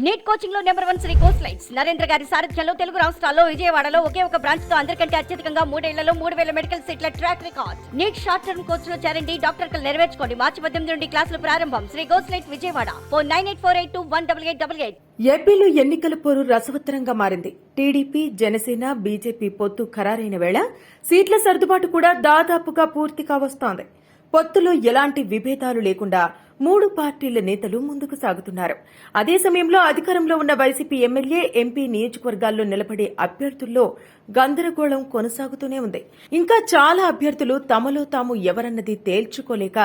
Neat కోచింగ్లో number one Sri course lights Narendra గారి సారథ్యంలో తెలుగు రాష్ట్రాల్లో విజయవాడలో ఒకే ఒక బ్రాంచ్తో అందరికంటే అత్యధికంగా మూడేళ్ళలో మూడు వేల మెడికల్ సీట్ల track record NEET short term కోర్స్లో చేరండి డాక్టర్ కలు నెరవేర్చుకోండి. మార్చి పద్దెనిమిది నుండి క్లాసులు ప్రారంభం. Sri course light Vijayawada. Four nine eight four eight two one double eight double eight. ఏపీలో ఎన్నికల పోరు రసవత్తరంగా మారింది. టీడీపీ జనసేన బీజేపీ పొత్తు ఖరారైన వేళ సీట్ల సర్దుబాటు కూడా దాదాపుగా పూర్తి కావస్తోంది. పొత్తులో ఎలాంటి విభేదాలు లేకుండా మూడు పార్టీల నేతలు ముందుకు సాగుతున్నారు. అదే సమయంలో అధికారంలో ఉన్న వైసీపీ ఎమ్మెల్యే ఎంపీ నియోజకవర్గాల్లో నిలబడే అభ్యర్థుల్లో గందరగోళం కొనసాగుతూనే ఉంది. ఇంకా చాలా అభ్యర్థులు తమలో తాము ఎవరన్నది తేల్చుకోలేక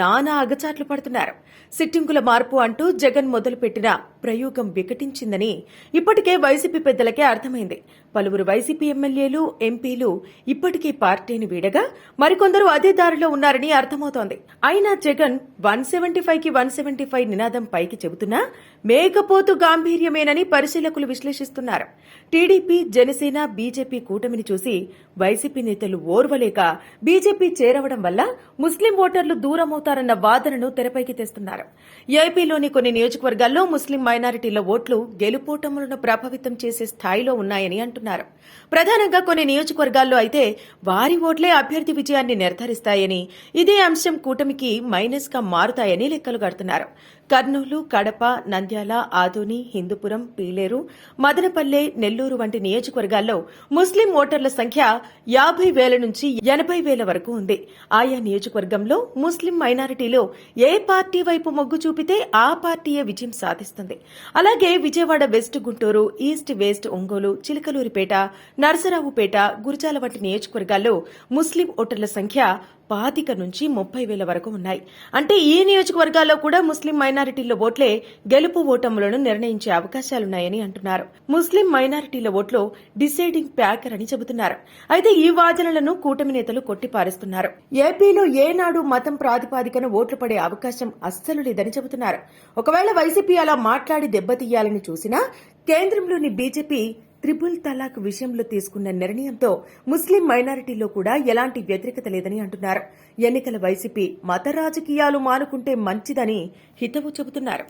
నానా అగచాట్లు పడుతున్నారు. సిట్టింగుల మార్పు అంటూ జగన్ మొదలుపెట్టిన ప్రయోగం వికటించిందని ఇప్పటికే వైసీపీ పెద్దలకే అర్థమైంది. పలువురు వైసీపీ ఎమ్మెల్యేలు ఎంపీలు ఇప్పటికే పార్టీని వీడగా మరికొందరు అదే దారిలో ఉన్నారని అర్థమవుతోంది. అయినా జగన్ వన్ సెవెంటీ ఫైవ్కి వన్ సెవెంటీ ఫైవ్ నినాదం పైకి చెబుతున్నా మేకపోతు గాంభీర్యమేనని పరిశీలకులు విశ్లేషిస్తున్నారు. టీడీపీ జనసేన బీజేపీ కూటమిని చూసి వైసీపీ నేతలు ఓర్వలేక బీజేపీ చేరవడం వల్ల ముస్లిం ఓటర్లు దూరమవుతారన్న వాదనను తెరపైకి తెస్తున్నారు. ఏపీలోని కొన్ని నియోజకవర్గాల్లో ముస్లిం మైనారిటీల ఓట్లు గెలుపోటములను ప్రభావితం చేసే స్థాయిలో ఉన్నాయని అంటున్నారు. ప్రధానంగా కొన్ని నియోజకవర్గాల్లో అయితే వారి ఓట్లే అభ్యర్థి విజయాన్ని నిర్ధారిస్తాయని ఇదే అంశం కూటమికి మైనస్గా మారుతాయని లెక్కలు కడుతున్నారు. కర్నూలు కడప నంద్యాల ఆదోని హిందూపురం పీలేరు మదనపల్లె నెల్లూరు వంటి నియోజకవర్గాల్లో ముస్లిం ఓటర్ల సంఖ్య యాభై వేల నుంచి ఎనభై వేల వరకు ఉంది. ఆయా నియోజకవర్గంలో ముస్లిం మైనారిటీలో ఏ పార్టీ వైపు మొగ్గు చూపితే ఆ పార్టీయే విజయం సాధిస్తుంది. అలాగే Vijayawada west Guntur east west Ongole Chilakaluripet Narasaraopet Gurazala వంటి నియోజకవర్గాల్లో ముస్లిం ఓటర్ల సంఖ్య పాతిక నుంచి ముప్పై వేల వరకు ఉన్నాయి. అంటే ఈ నియోజకవర్గాల్లో కూడా ముస్లిం మైనారిటీల ఓట్లే గెలుపు ఓటములను నిర్ణయించే అవకాశాలున్నాయని అంటున్నారు. ముస్లిం మైనారిటీల ఓట్లో డిసైడింగ్ ప్యాకర్ అని చెబుతున్నారు. అయితే ఈ వాదనలను కూటమి నేతలు కొట్టిపారేస్తున్నారు. ఏపీలో ఏనాడు మతం ప్రాతిపాదికన ఓట్లు పడే అవకాశం అస్సలు లేదని చెబుతున్నారు. ఒకవేళ వైసీపీ అలా మాట్లాడి దెబ్బతీయాలని చూసినా కేంద్రంలోని బీజేపీ త్రిపుల్ తలాక్ విషయంలో తీసుకున్న నిర్ణయంతో ముస్లిం మైనారిటీలో కూడా ఎలాంటి వ్యతిరేకత లేదని అంటున్నారు. ఎన్నికల వైసీపీ మత రాజకీయాలు మానుకుంటే మంచిదని హితవు చెబుతున్నారు.